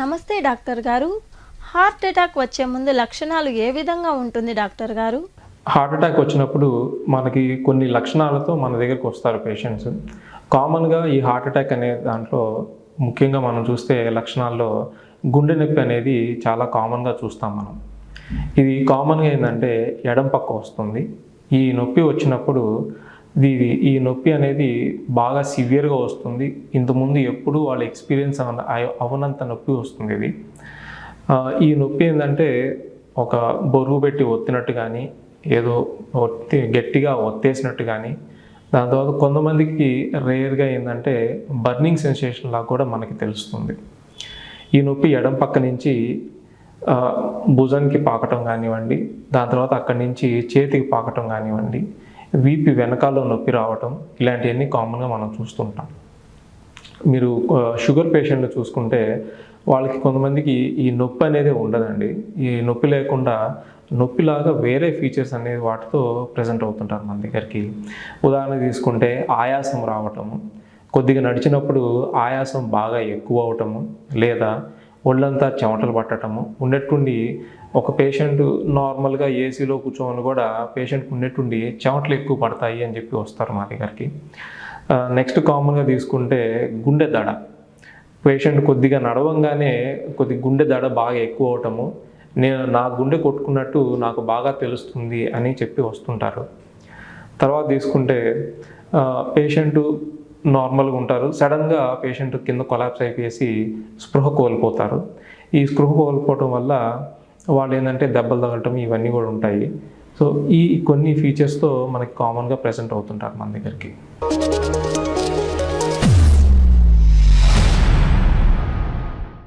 నమస్తే డాక్టర్ గారు. Heart attack వచ్చే ముందు లక్షణాలు ఏ విధంగా ఉంటుంది డాక్టర్ గారు? హార్ట్ అటాక్ వచ్చినప్పుడు మనకి కొన్ని లక్షణాలతో మన దగ్గరకు వస్తారు పేషెంట్స్. కామన్గా ఈ హార్ట్ అటాక్ అనే దాంట్లో ముఖ్యంగా మనం చూస్తే లక్షణాల్లో గుండె నొప్పి అనేది చాలా కామన్గా చూస్తాం మనం. ఇది కామన్గా ఏంటంటే ఎడం పక్క వస్తుంది. ఈ నొప్పి వచ్చినప్పుడు ఇది ఈ నొప్పి అనేది బాగా సివియర్గా వస్తుంది. ఇంతకుముందు ఎప్పుడు వాళ్ళ ఎక్స్పీరియన్స్ అవనంత నొప్పి వస్తుంది ఇది. ఈ నొప్పి ఏంటంటే ఒక బరువు పెట్టి ఒత్తినట్టు కానీ ఏదో ఒత్తి గట్టిగా ఒత్తేసినట్టు కానీ దాని తర్వాత కొంతమందికి రేర్గా ఏంటంటే బర్నింగ్ సెన్సేషన్ లాగా కూడా మనకి తెలుస్తుంది. ఈ నొప్పి ఎడం పక్క నుంచి భుజానికి పాకటం కానివ్వండి దాని తర్వాత అక్కడి నుంచి చేతికి పాకటం కానివ్వండి వీపి వెనకాల నొప్పి రావటం ఇలాంటివన్నీ కామన్గా మనం చూస్తుంటాం. మీరు షుగర్ పేషెంట్లు చూసుకుంటే వాళ్ళకి కొంతమందికి ఈ నొప్పి అనేది ఉండదండి. ఈ నొప్పి లేకుండా నొప్పిలాగా వేరే ఫీచర్స్ అనేది వాటితో ప్రజెంట్ అవుతుంటారు మన దగ్గరికి. ఉదాహరణ తీసుకుంటే ఆయాసం రావటము కొద్దిగా నడిచినప్పుడు ఆయాసం బాగా ఎక్కువ అవటము లేదా ఒళ్ళంతా చెమటలు పట్టటము ఉన్నట్టుండి ఒక పేషెంట్ నార్మల్గా ఏసీలో కూర్చోమని కూడా పేషెంట్కి ఉన్నట్టుండి చెమటలు ఎక్కువ పడతాయి అని చెప్పి వస్తారు మా దగ్గరికి. నెక్స్ట్ కామన్గా తీసుకుంటే గుండె దడ. పేషెంట్ కొద్దిగా నడవంగానే కొద్ది గుండె దడ బాగా ఎక్కువ అవటము నేను నా గుండె కొట్టుకున్నట్టు నాకు బాగా తెలుస్తుంది అని చెప్పి వస్తుంటారు. తర్వాత తీసుకుంటే పేషెంట్ నార్మల్గా ఉంటారు. సడన్గా పేషెంట్ కింద కొలాప్స్ అయిపోయేసి స్పృహ కోల్పోతారు. ఈ స్పృహ కోల్పోవటం వల్ల వాళ్ళు ఏంటంటే దెబ్బలు తగలటం ఇవన్నీ కూడా ఉంటాయి. సో ఈ కొన్ని ఫీచర్స్తో మనకి కామన్గా ప్రజెంట్ అవుతుంటారు మన దగ్గరికి.